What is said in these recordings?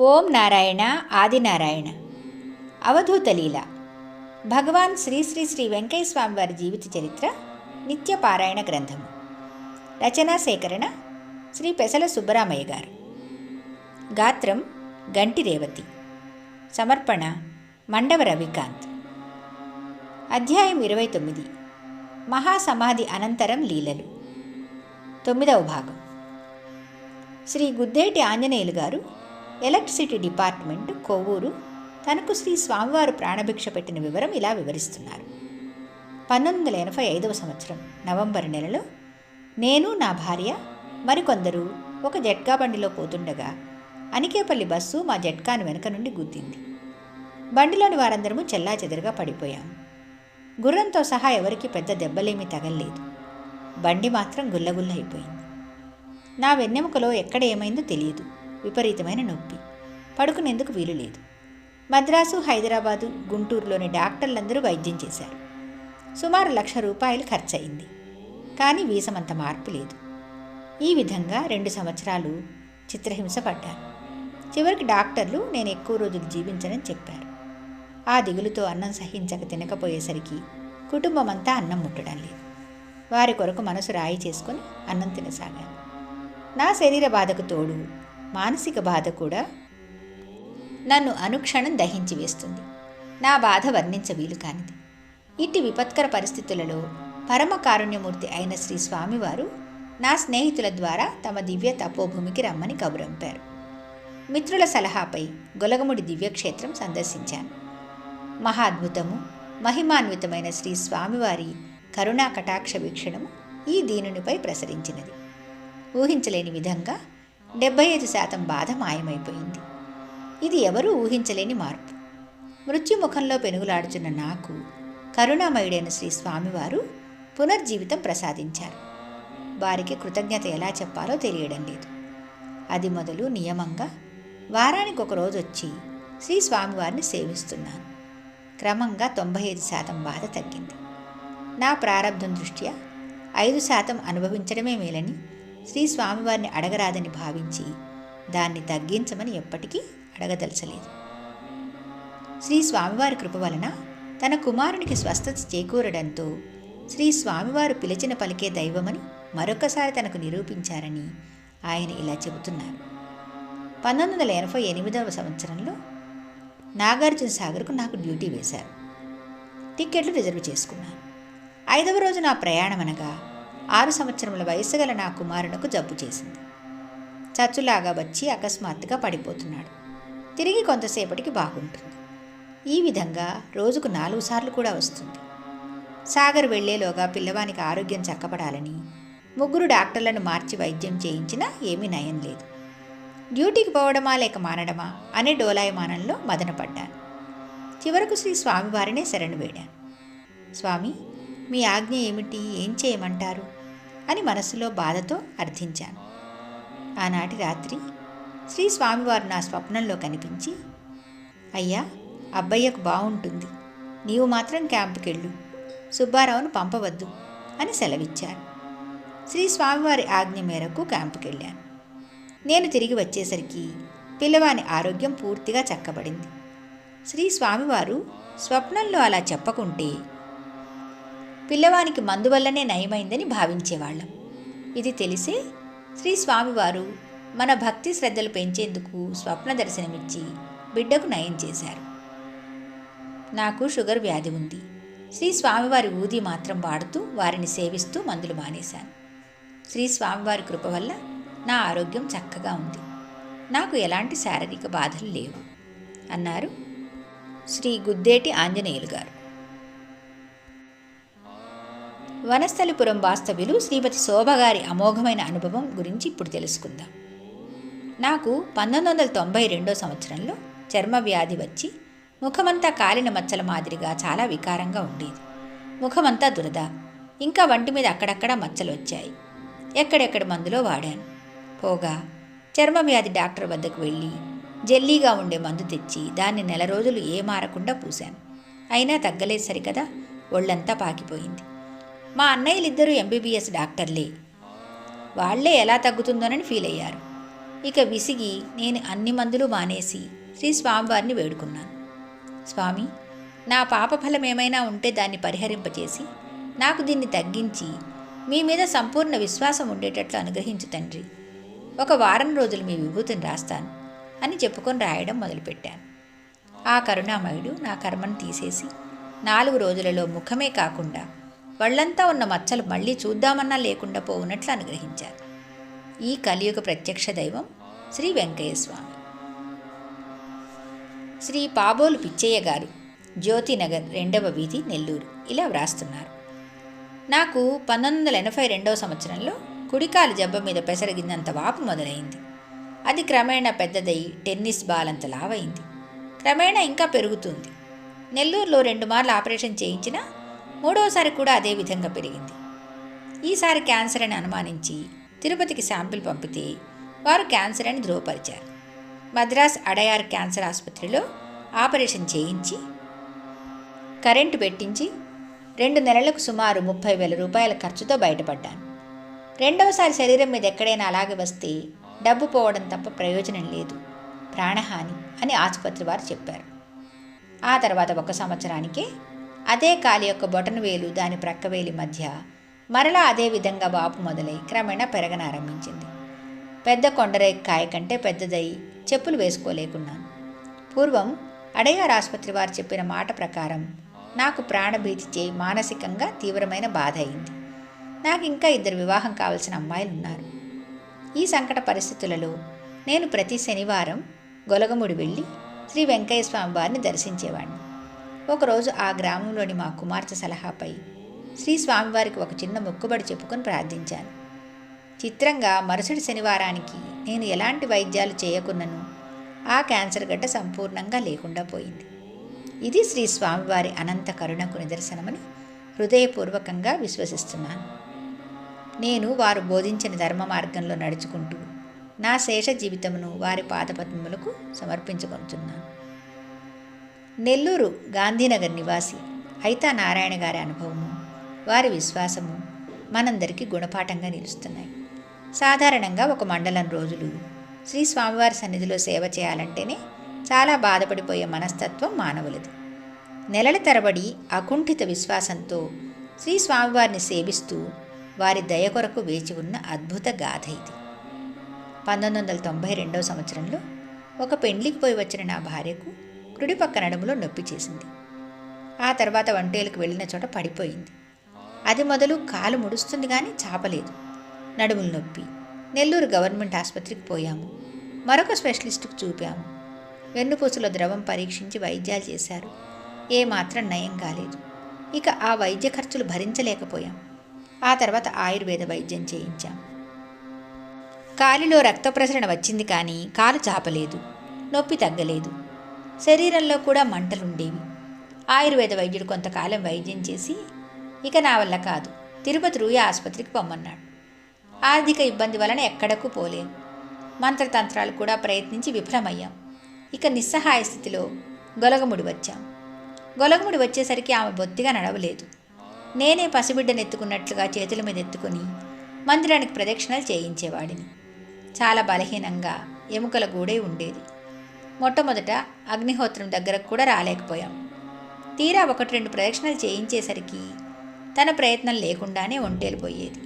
ఓం నారాయణ ఆదినారాయణ. అవధూత లీల. భగవాన్ శ్రీ శ్రీ శ్రీ వెంకయ్య వారి జీవిత చరిత్ర నిత్య పారాయణ గ్రంథము. రచనా సేకరణ శ్రీ పెసల సుబ్బరామయ్య గారు. గాత్రం గంటి రేవతి. సమర్పణ మండవ రవికాంత్. అధ్యాయం ఇరవై తొమ్మిది మహాసమాధి అనంతరం లీలలు. తొమ్మిదవ భాగం. శ్రీ గుద్దేటి ఆంజనేయులు గారు ఎలక్ట్రిసిటీ డిపార్ట్మెంట్ కొవ్వూరు తనకు శ్రీ స్వామివారు ప్రాణభిక్ష పెట్టిన వివరం ఇలా వివరిస్తున్నారు. పంతొమ్మిది వందల ఎనభై ఐదవ సంవత్సరం నవంబర్ నెలలో నేను నా భార్య మరికొందరు ఒక జట్కా బండిలో పోతుండగా అనికేపల్లి బస్సు మా జట్కాను వెనుక నుండి గుద్దింది. బండిలోని వారందరము చెల్లా చెదరుగా పడిపోయాము గుర్రంతో సహా ఎవరికి పెద్ద దెబ్బలేమీ తగల్లేదు. బండి మాత్రం గుల్లగుల్ల అయిపోయింది నా వెన్నెముకలో ఎక్కడ ఏమైందో తెలియదు. విపరీతమైన నొప్పి. పడుకునేందుకు వీలు లేదు. మద్రాసు హైదరాబాదు గుంటూరులోని డాక్టర్లందరూ వైద్యం చేశారు. సుమారు లక్ష రూపాయలు ఖర్చయింది. కానీ వీసమంత మార్పు లేదు. ఈ విధంగా రెండు సంవత్సరాలు చిత్రహింస పడ్డాను చివరికి డాక్టర్లు నేను ఎక్కువ రోజులు జీవించనని చెప్పారు. ఆ దిగులుతో అన్నం సహించక తినకపోయేసరికి కుటుంబం అంతా అన్నం ముట్టడం లేదు. వారి కొరకు మనసు రాయి చేసుకొని అన్నం తినసాగాను. నా శరీర బాధకు తోడు మానసిక బాధ కూడా నన్ను అనుక్షణం దహించి వేస్తుంది. నా బాధ వర్ణించ వీలు కానిది. ఇట్టి విపత్కర పరిస్థితులలో పరమ కారుణ్యమూర్తి అయిన శ్రీ స్వామివారు నా స్నేహితుల ద్వారా తమ దివ్య తపోభూమికి రమ్మని కబురంపారు మిత్రుల సలహాపై గొలగముడి దివ్యక్షేత్రం సందర్శించాను. మహాద్భుతము మహిమాన్వితమైన శ్రీ స్వామివారి కరుణా కటాక్ష వీక్షణము ఈ దీనునిపై ప్రసరించినది. ఊహించలేని విధంగా డెబ్బై ఐదు శాతం బాధ మాయమైపోయింది. ఇది ఎవరూ ఊహించలేని మార్పు. మృత్యుముఖంలో పెనుగులాడుచున్న నాకు కరుణామయుడైన శ్రీ స్వామివారు పునర్జీవితం ప్రసాదించారు. వారికి కృతజ్ఞత ఎలా చెప్పాలో తెలియడం లేదు. అది మొదలు నియమంగా వారానికి ఒక రోజు వచ్చి శ్రీ స్వామివారిని సేవిస్తున్నాను. క్రమంగా తొంభై ఐదు శాతం బాధ తగ్గింది. నా ప్రారంభం దృష్ట్యా ఐదు శాతం అనుభవించడమే మేలని శ్రీ స్వామివారిని అడగరాదని భావించి దాన్ని తగ్గించమని ఎప్పటికీ అడగదలచలేదు. శ్రీ స్వామివారి కృప వలన తన కుమారునికి స్వస్థత చేకూరడంతో శ్రీ స్వామివారు పిలిచిన పలికే దైవమని మరొకసారి తనకు నిరూపించారని ఆయన ఇలా చెబుతున్నారు. పంతొమ్మిది వందల ఎనభై ఎనిమిదవ సంవత్సరంలో నాగార్జున సాగర్కు నాకు డ్యూటీ వేశారు. టిక్కెట్లు రిజర్వ్ చేసుకున్నాను. ఐదవ రోజు నా ప్రయాణం అనగా ఆరు సంవత్సరముల వయసు గల నా కుమారునకు జబ్బు చేసింది. చచ్చులాగా వచ్చి అకస్మాత్తుగా పడిపోతున్నాడు. తిరిగి కొంతసేపటికి బాగుంటుంది. ఈ విధంగా రోజుకు నాలుగు సార్లు కూడా వస్తుంది. సాగర్ వెళ్ళేలోగా పిల్లవానికి ఆరోగ్యం చక్కబడాలని ముగ్గురు డాక్టర్లను మార్చి వైద్యం చేయించినా ఏమీ నయం లేదు. డ్యూటీకి పోవడమా లేక మానడమా అనే డోలాయమానంలో మదనపడ్డాను. చివరకు శ్రీ స్వామివారినే శరణు వేడాను. స్వామి మీ ఆజ్ఞ ఏమిటి? ఏం చేయమంటారు? అని మనసులో బాధతో అర్థించాను. ఆనాటి రాత్రి శ్రీ స్వామివారు నా స్వప్నంలో కనిపించి అయ్యా అబ్బయ్యకు బాగుంటుంది నీవు మాత్రం క్యాంపుకెళ్ళు. సుబ్బారావును పంపవద్దు అని సెలవిచ్చారు. శ్రీ స్వామివారి ఆజ్ఞ మేరకు క్యాంపుకెళ్ళాను. నేను తిరిగి వచ్చేసరికి పిల్లవాని ఆరోగ్యం పూర్తిగా చక్కబడింది. శ్రీ స్వామివారు స్వప్నంలో అలా చెప్పకుంటే పిల్లవానికి మందు వల్లనే నయమైందని భావించేవాళ్ళం. ఇది తెలిసే శ్రీ స్వామివారు మన భక్తి శ్రద్ధలు పెంచేందుకు స్వప్న దర్శనమిచ్చి బిడ్డకు నయం చేశారు. నాకు షుగర్ వ్యాధి ఉంది. శ్రీ స్వామివారి ఊది మాత్రం వాడుతూ వారిని సేవిస్తూ మందులు మానేశాను. శ్రీ స్వామివారి కృప వల్ల నా ఆరోగ్యం చక్కగా ఉంది. నాకు ఎలాంటి శారీరక బాధలు లేవు అన్నారు శ్రీ గుద్దేటి ఆంజనేయులు గారు. వనస్థలిపురం వాస్తవ్యులు శ్రీమతి శోభగారి అమోఘమైన అనుభవం గురించి ఇప్పుడు తెలుసుకుందాం. నాకు పంతొమ్మిది వందల తొంభై రెండో సంవత్సరంలో చర్మ వ్యాధి వచ్చి ముఖమంతా కాలిన మచ్చల మాదిరిగా చాలా వికారంగా ఉండేది. ముఖమంతా దురద. ఇంకా వంటి మీద అక్కడక్కడ మచ్చలు వచ్చాయి. ఎక్కడెక్కడ మందులో వాడాను. పోగా చర్మ వ్యాధి డాక్టర్ వద్దకు వెళ్ళి జెల్లీగా ఉండే మందు తెచ్చి దాన్ని నెల రోజులు ఏ మారకుండా పూశాను. అయినా తగ్గలేదు సరికదా? ఒళ్ళంతా పాకిపోయింది. మా అన్నయ్యలిద్దరూ ఎంబీబీఎస్ డాక్టర్లే. వాళ్ళే ఎలా తగ్గుతుందోనని ఫీల్ అయ్యారు. ఇక విసిగి నేను అన్ని మందులు మానేసి శ్రీ స్వామివారిని వేడుకున్నాను. స్వామి నా పాప ఫలం ఏమైనా ఉంటే దాన్ని పరిహరింపచేసి నాకు దీన్ని తగ్గించి మీ మీద సంపూర్ణ విశ్వాసం ఉండేటట్లు అనుగ్రహించు తండ్రి. ఒక వారం రోజులు మీ విభూతిని రాస్తాను అని చెప్పుకొని రాయడం మొదలుపెట్టాను. ఆ కరుణామయుడు నా కర్మను తీసేసి నాలుగు రోజులలో ముఖమే కాకుండా వాళ్ళంతా ఉన్న మచ్చలు మళ్ళీ చూద్దామన్నా లేకుండా పోవునట్లు అనుగ్రహించారు. ఈ కలియుగ ప్రత్యక్ష దైవం శ్రీ వెంకయ్యస్వామి. శ్రీ పాబోలు పిచ్చయ్య గారు జ్యోతినగర్ రెండవ వీధి నెల్లూరు. ఇలా వ్రాస్తున్నారు. నాకు పంతొమ్మిది వందల ఎనభై రెండవ సంవత్సరంలో కుడికాలు జబ్బ మీద పెసరగిందంత వాపు మొదలైంది. అది క్రమేణా పెద్దదై టెన్నిస్ బాల్ అంత లావైంది. క్రమేణా ఇంకా పెరుగుతుంది. నెల్లూరులో రెండు మార్లు ఆపరేషన్ చేయించినా మూడవసారి కూడా అదే విధంగా పెరిగింది. ఈసారి క్యాన్సర్ అని అనుమానించి తిరుపతికి శాంపిల్ పంపితే వారు క్యాన్సర్ అని ధృవపరిచారు. మద్రాస్ అడయార్ క్యాన్సర్ ఆసుపత్రిలో ఆపరేషన్ చేయించి కరెంటు పెట్టించి రెండు నెలలకు సుమారు ముప్పై వేల రూపాయల ఖర్చుతో బయటపడ్డాను. రెండవసారి శరీరం మీద ఎక్కడైనా అలాగే వస్తే డబ్బు పోవడం తప్ప ప్రయోజనం లేదు. ప్రాణహాని అని ఆసుపత్రి వారు చెప్పారు. ఆ తర్వాత ఒక సంవత్సరానికే అదే కాలి యొక్క బొటన వేలు దాని ప్రక్కవేలి మధ్య మరలా అదే విధంగా వాపు మొదలై క్రమేణా పెరగనారంభించింది పెద్ద కొండరే కాయ కంటే పెద్దదై చెప్పులు వేసుకోలేకున్నాను. పూర్వం అడయార్ ఆసుపత్రి వారు చెప్పిన మాట ప్రకారం నాకు ప్రాణభీతి చేయి మానసికంగా తీవ్రమైన బాధ అయింది. నాకు ఇంకా ఇద్దరు వివాహం కావలసిన అమ్మాయిలు ఉన్నారు ఈ సంకట పరిస్థితులలో నేను ప్రతి శనివారం గొలగముడి వెళ్ళి శ్రీ వెంకయ్య స్వామి వారిని దర్శించేవాడిని ఒకరోజు ఆ గ్రామంలోని మా కుమార్తె సలహాపై శ్రీ స్వామివారికి ఒక చిన్న మొక్కుబడి చెప్పుకొని ప్రార్థించాను. చిత్రంగా మరుసటి శనివారానికి నేను ఎలాంటి వైద్యాలు చేయకున్నను ఆ క్యాన్సర్ గడ్డ సంపూర్ణంగా లేకుండా పోయింది. ఇది శ్రీ స్వామివారి అనంత కరుణకు నిదర్శనమని హృదయపూర్వకంగా విశ్వసిస్తున్నాను. నేను వారు బోధించిన ధర్మ మార్గంలో నడుచుకుంటూ నా శేష జీవితమును వారి పాదపద్మములకు సమర్పించుకుంటున్నాను నెల్లూరు గాంధీనగర్ నివాసి అయితా నారాయణ గారి అనుభవము వారి విశ్వాసము మనందరికీ గుణపాఠంగా నిలుస్తున్నాయి. సాధారణంగా ఒక మండలం రోజులు శ్రీ స్వామివారి సన్నిధిలో సేవ చేయాలంటేనే చాలా బాధపడిపోయే మనస్తత్వం మానవులది. నెలల తరబడి అకుంఠిత విశ్వాసంతో శ్రీ స్వామివారిని సేవిస్తూ వారి దయ కొరకు వేచి ఉన్న అద్భుత గాథ ఇది. పంతొమ్మిది వందల తొంభై రెండవ సంవత్సరంలో ఒక పెండ్లికి పోయి వచ్చిన నా భార్యకు కుడి పక్క నడుములో నొప్పి చేసింది. ఆ తర్వాత వంటేలకు వెళ్ళిన చోట పడిపోయింది. అది మొదలు కాలు ముడుస్తుంది కానీ చాపలేదు. నడుములు నొప్పి. నెల్లూరు గవర్నమెంట్ ఆసుపత్రికి పోయాము. మరొక స్పెషలిస్టుకు చూపాము. వెన్నుపూసలో ద్రవం పరీక్షించి వైద్యాలు చేశారు. ఏమాత్రం నయం కాలేదు. ఇక ఆ వైద్య ఖర్చులు భరించలేకపోయాం. ఆ తర్వాత ఆయుర్వేద వైద్యం చేయించాం. కాలిలో రక్త ప్రసరణ వచ్చింది కానీ కాలు చాపలేదు. నొప్పి తగ్గలేదు. శరీరంలో కూడా మంటలుండేవి. ఆయుర్వేద వైద్యుడు కొంతకాలం వైద్యం చేసి ఇక నా వల్ల కాదు తిరుపతి రూయ ఆసుపత్రికి పొమ్మన్నాడు. ఆర్థిక ఇబ్బంది వలన ఎక్కడకు పోలేను మంత్రతంత్రాలు కూడా ప్రయత్నించి విఫలమయ్యాం. ఇక నిస్సహాయ స్థితిలో గొలగముడి వచ్చాం. గొలగముడి వచ్చేసరికి ఆమె బొత్తిగా నడవలేదు. నేనే పసిబిడ్డను ఎత్తుకున్నట్లుగా చేతుల మీద ఎత్తుకుని మందిరానికి ప్రదక్షిణలు చేయించేవాడిని. చాలా బలహీనంగా ఎముకల గూడే ఉండేది. మొట్టమొదట అగ్నిహోత్రం దగ్గరకు కూడా రాలేకపోయాం. తీరా ఒకటి రెండు ప్రదక్షిణలు చేయించేసరికి తన ప్రయత్నం లేకుండానే ఒంటేలిపోయేది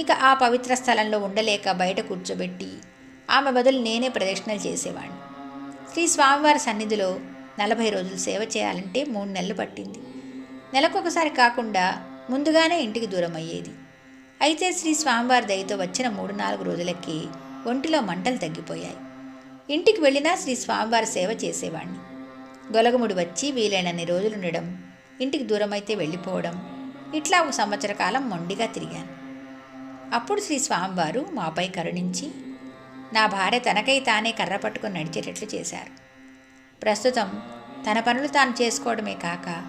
ఇక ఆ పవిత్ర స్థలంలో ఉండలేక బయట కూర్చోబెట్టి ఆమె బదులు నేనే ప్రదక్షిణలు చేసేవాడిని శ్రీ స్వామివారి సన్నిధిలో నలభై రోజులు సేవ చేయాలంటే మూడు నెలలు పట్టింది. నెలకొకసారి కాకుండా ముందుగానే ఇంటికి దూరం అయ్యేది అయితే శ్రీ స్వామివారి దయతో వచ్చిన మూడు నాలుగు రోజులకి ఒంటిలో మంటలు తగ్గిపోయాయి. ఇంటికి వెళ్ళినా శ్రీ స్వామివారి సేవ చేసేవాణ్ణి. గొలగముడు వచ్చి వీలైనన్ని రోజులు ఉండడం ఇంటికి దూరమైతే వెళ్ళిపోవడం ఇట్లా ఒక సంవత్సర కాలం మొండిగా తిరిగాను. అప్పుడు శ్రీ స్వామివారు మాపై కరుణించి నా భార్య తనకై తానే కర్ర పట్టుకొని నడిచేటట్లు చేశారు. ప్రస్తుతం తన పనులు తాను చేసుకోవడమే కాక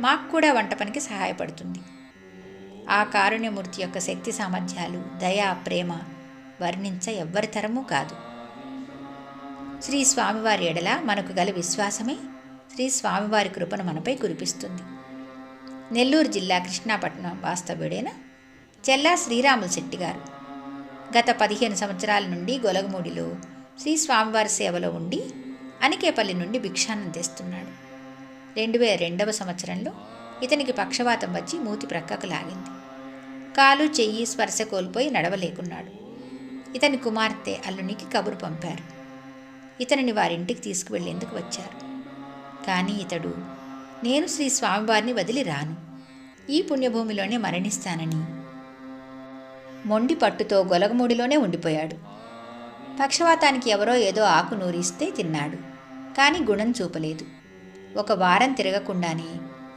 మాకు కూడా వంట పనికి సహాయపడుతుంది. ఆ కారుణ్యమూర్తి యొక్క శక్తి సామర్థ్యాలు దయా ప్రేమ వర్ణించ ఎవ్వరి తరమూ కాదు. శ్రీ స్వామివారి ఎడల మనకు గల విశ్వాసమే శ్రీ స్వామివారి కృపను మనపై కురిపిస్తుంది. నెల్లూరు జిల్లా కృష్ణాపట్నం వాస్తవ్యుడైన చెల్లా శ్రీరాములు శెట్టి గారు గత పదిహేను సంవత్సరాల నుండి గొలగమూడిలో శ్రీ స్వామివారి సేవలో ఉండి అనికేపల్లి నుండి భిక్షాన్నం తెస్తున్నాడు. రెండు వేల రెండవ సంవత్సరంలో ఇతనికి పక్షవాతం వచ్చి మూతి ప్రక్కకు లాగింది. కాలు చెయ్యి స్పర్శ కోల్పోయి నడవలేకున్నాడు. ఇతని కుమార్తె అల్లునికి కబురు పంపారు. ఇతనిని వారింటికి తీసుకువెళ్ళేందుకు వచ్చారు. కానీ ఇతడు నేను శ్రీ స్వామివారిని వదిలి రాను. ఈ పుణ్యభూమిలోనే మరణిస్తానని. మొండి పట్టుతో గొలగమూడిలోనే ఉండిపోయాడు. పక్షవాతానికి ఎవరో ఏదో ఆకు నూరిస్తే తిన్నాడు కానీ గుణం చూపలేదు. ఒక వారం తిరగకుండానే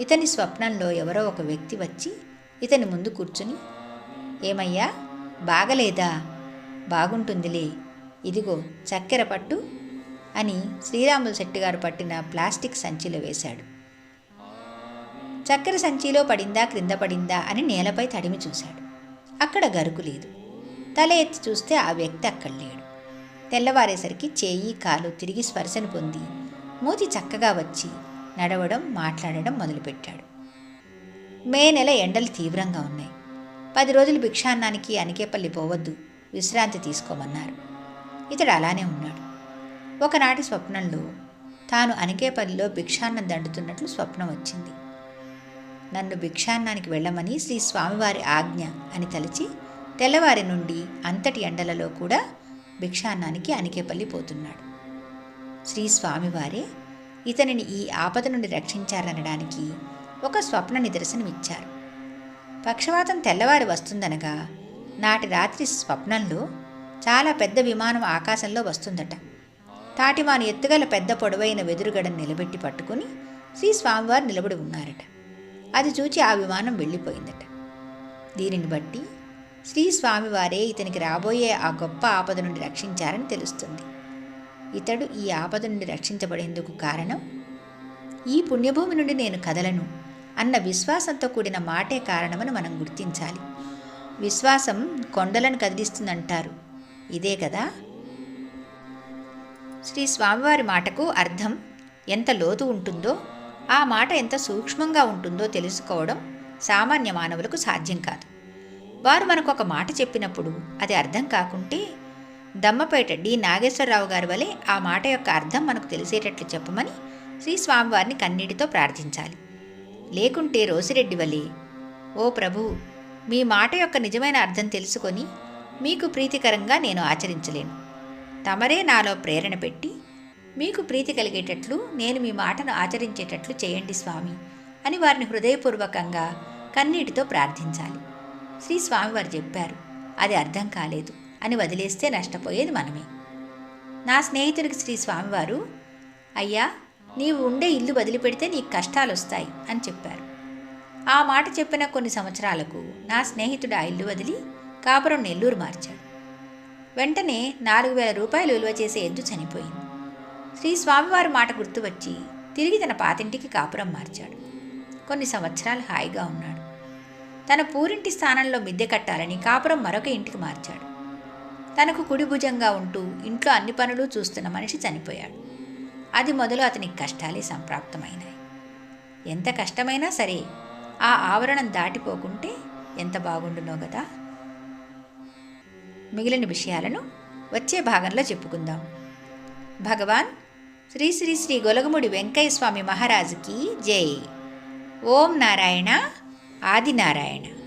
ఇతని స్వప్నంలో ఎవరో ఒక వ్యక్తి వచ్చి ఇతని ముందు కూర్చుని ఏమయ్యా బాగలేదా? బాగుంటుందిలే. ఇదిగో చక్కెర పట్టు అని శ్రీరాములు శెట్టి గారు పట్టిన ప్లాస్టిక్ సంచిలో వేశాడు. చక్కెర సంచిలో పడిందా క్రింద పడిందా అని నేలపై తడిమి చూశాడు. అక్కడ గరుకు లేదు. తల ఎత్తి చూస్తే ఆ వ్యక్తి అక్కడ లేడు. తెల్లవారేసరికి చేయి కాలు తిరిగి స్పర్శను పొంది మూతి చక్కగా వచ్చి నడవడం మాట్లాడడం మొదలుపెట్టాడు. మే నెల ఎండలు తీవ్రంగా ఉన్నాయి. పది రోజులు భిక్షాన్నానికి అనికేపల్లి పోవద్దు విశ్రాంతి తీసుకోమన్నారు. ఇతడు అలానే ఉన్నాడు. ఒకనాటి స్వప్నంలో తాను అనికేపల్లిలో భిక్షాన్నం దండుతున్నట్లు స్వప్నం వచ్చింది. నన్ను భిక్షాన్నానికి వెళ్ళమని శ్రీ స్వామివారి ఆజ్ఞ అని తలచి తెల్లవారి నుండి అంతటి ఎండలలో కూడా భిక్షాన్నానికి అనికేపల్లి పోతున్నాడు. శ్రీ స్వామివారే ఇతనిని ఈ ఆపద నుండి రక్షించారనడానికి ఒక స్వప్న నిదర్శనమిచ్చారు. పక్షవాతం తెల్లవారి వస్తుందనగా నాటి రాత్రి స్వప్నంలో చాలా పెద్ద విమానం ఆకాశంలో వస్తుందట. తాటివాని ఎత్తుగల పెద్ద పొడవైన వెదురుగడను నిలబెట్టి పట్టుకుని శ్రీ స్వామివారు నిలబడి ఉన్నారట. అది చూచి ఆ విమానం వెళ్ళిపోయిందట. దీనిని బట్టి శ్రీ స్వామివారే ఇతనికి రాబోయే ఆ గొప్ప ఆపద నుండి రక్షించారని తెలుస్తుంది. ఇతడు ఈ ఆపద నుండి రక్షించబడేందుకు కారణం ఈ పుణ్యభూమి నుండి నేను కదలను అన్న విశ్వాసంతో కూడిన మాటే కారణమని మనం గుర్తించాలి. విశ్వాసం కొండలను కదిలిస్తుందంటారు. ఇదే కదా? శ్రీ స్వామివారి మాటకు అర్థం ఎంత లోతు ఉంటుందో ఆ మాట ఎంత సూక్ష్మంగా ఉంటుందో తెలుసుకోవడం సామాన్య మానవులకు సాధ్యం కాదు. వారు మనకు ఒక మాట చెప్పినప్పుడు అది అర్థం కాకుంటే దమ్మపేట డి. నాగేశ్వరరావు గారి వలె ఆ మాట యొక్క అర్థం మనకు తెలిసేటట్లు చెప్పమని శ్రీ స్వామివారిని కన్నీటితో ప్రార్థించాలి. లేకుంటే రోసిరెడ్డి వలె ఓ ప్రభు మీ మాట యొక్క నిజమైన అర్థం తెలుసుకొని మీకు ప్రీతికరంగా నేను ఆచరించలేను. తమరే నాలో ప్రేరణ పెట్టి మీకు ప్రీతి కలిగేటట్లు నేను మీ మాటను ఆచరించేటట్లు చేయండి స్వామి అని వారిని హృదయపూర్వకంగా కన్నీటితో ప్రార్థించాలి. శ్రీ స్వామివారు చెప్పారు అది అర్థం కాలేదు అని వదిలేస్తే నష్టపోయేది మనమే. నా స్నేహితుడికి శ్రీ స్వామివారు అయ్యా నీవు ఉండే ఇల్లు వదిలిపెడితే నీకు కష్టాలు వస్తాయి అని చెప్పారు. ఆ మాట చెప్పిన కొన్ని సంవత్సరాలకు నా స్నేహితుడు ఆ ఇల్లు వదిలి కాపురం నెల్లూరు మార్చాడు. వెంటనే నాలుగు వేల రూపాయలు విలువ చేసే ఎద్దు చనిపోయింది. శ్రీ స్వామివారి మాట గుర్తు వచ్చి తిరిగి తన పాతింటికి కాపురం మార్చాడు. కొన్ని సంవత్సరాలు హాయిగా ఉన్నాడు. తన పూరింటి స్థానంలో మిద్దె కట్టాలని కాపురం మరొక ఇంటికి మార్చాడు. తనకు కుడి భుజంగా ఉంటూ ఇంట్లో అన్ని పనులు చూస్తున్న మనిషి చనిపోయాడు. అది మొదలు అతనికి కష్టాలే సంప్రాప్తమైనాయి ఎంత కష్టమైనా సరే ఆ ఆవరణం దాటిపోకుంటే ఎంత బాగుండునో కదా మిగిలిన విషయాలను వచ్చే భాగంలో చెప్పుకుందాం. భగవాన్ శ్రీ శ్రీ శ్రీ గొలగముడి వెంకయ్య స్వామి మహారాజుకి జై. ఓం నారాయణ ఆదినారాయణ.